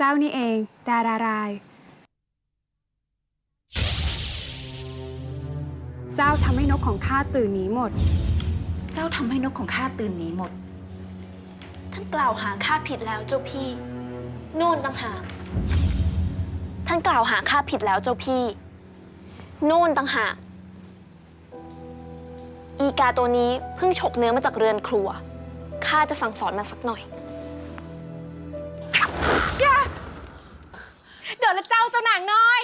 เจ้านี่เอง ดาราราย เจ้าทำให้นกของข้าตื่นหนีหมด เจ้าทำให้นกของข้าตื่นหนีหมด ท่านกล่าวหาข้าผิดแล้วเจ้าพี่โน่นต่างหากท่านกล่าวหาข้าผิดแล้วเจ้าพี่โน่นต่างหากอีกาตัวนี้เพิ่งฉกเนื้อมาจากเรือนครัวข้าจะสั่งสอนมันสักหน่อย เดี๋ยวละเจ้าเจ้านางน้อย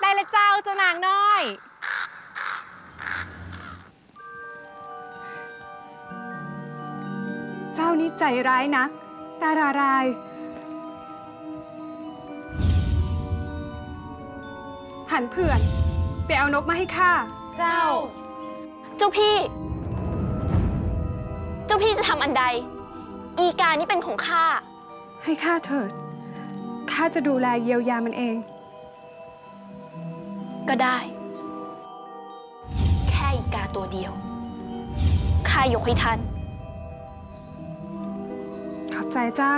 ได้ละเจ้าเจ้านางน้อย เจ้านี่ใจร้ายนักดาราราย หันเผื่อน เอานกมาให้ข้า เจ้า เจ้าพี่ เจ้าพี่จะทำอันใด อีกานี่เป็นของข้า ให้ข้าเถิด ข้าจะดูแลเยียวยามันเอง ก็ได้ แค่อีกาตัวเดียว ข้ายกให้ท่าน ขอบใจเจ้า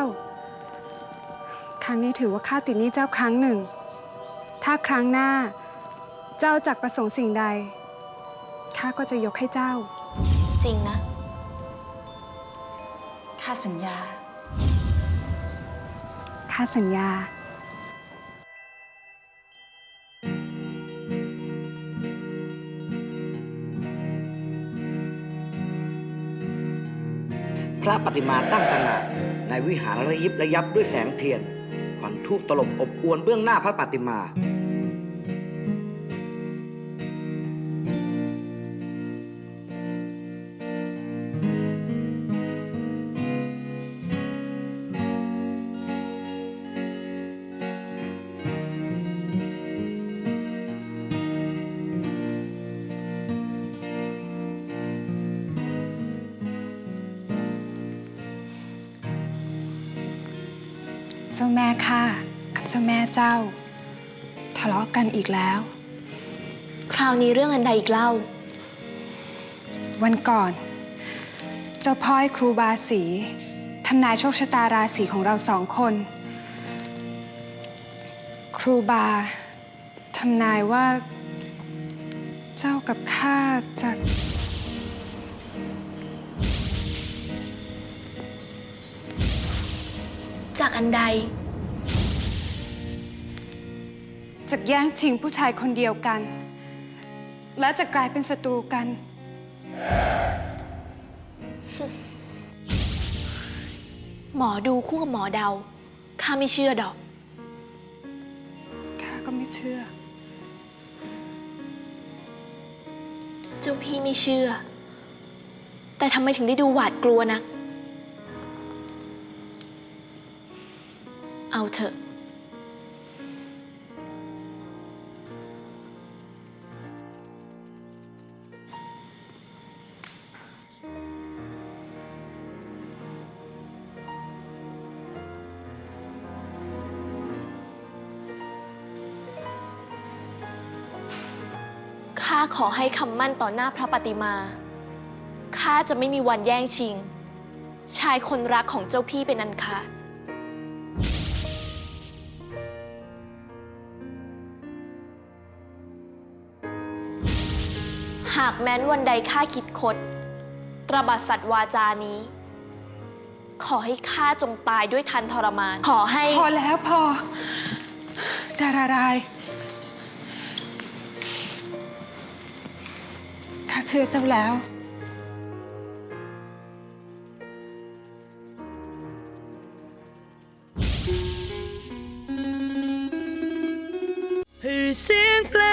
ครั้งนี้ถือว่าข้าติดหนี้เจ้าครั้งหนึ่ง ถ้าครั้งหน้า เจ้าจักประสงค์สิ่งใด ข้าก็จะยกให้เจ้า จริงนะ ข้าสัญญา ข้าสัญญา พระปฏิมาตั้งตระหง่านในวิหารระยิบระยับด้วยแสงเทียนควันทูบตลบอบอวนเบื้องหน้าพระปฏิมา เจ้าแม่ข้ากับเจ้าแม่เจ้า ทะเลาะกันอีกแล้ว คราวนี้เรื่องอันใดอีกเล่า วันก่อน เจ้าพ่อให้ครูบาสีทำนายโชคชะตาราศีของเราสองคน ครูบาทำนายว่า เจ้ากับข้าจะ จากอันใด จะแย่งชิงผู้ชายคนเดียวกัน และจะกลายเป็นศัตรูกัน หมอดูคู่กับหมอเดา ข้าไม่เชื่อดอก ข้าก็ไม่เชื่อ เจ้าพี่ไม่เชื่อ แต่ทำไมถึงได้ดูหวาดกลัวนะ เอาเถอะ ข้าขอให้คำมั่นต่อหน้าพระปฏิมา ข้าจะไม่มีวันแย่งชิง ชายคนรักของเจ้าพี่เป็นอันขาด หากแม้นวันใดข้าคิดคด ตรบัดสัตว์วาจานี้ ขอให้ข้าจงตายด้วยทันทรมาน ขอให้ พอแล้วพอ ดารารายข้าเชื่อเจ้าแล้วให้เสียงเพล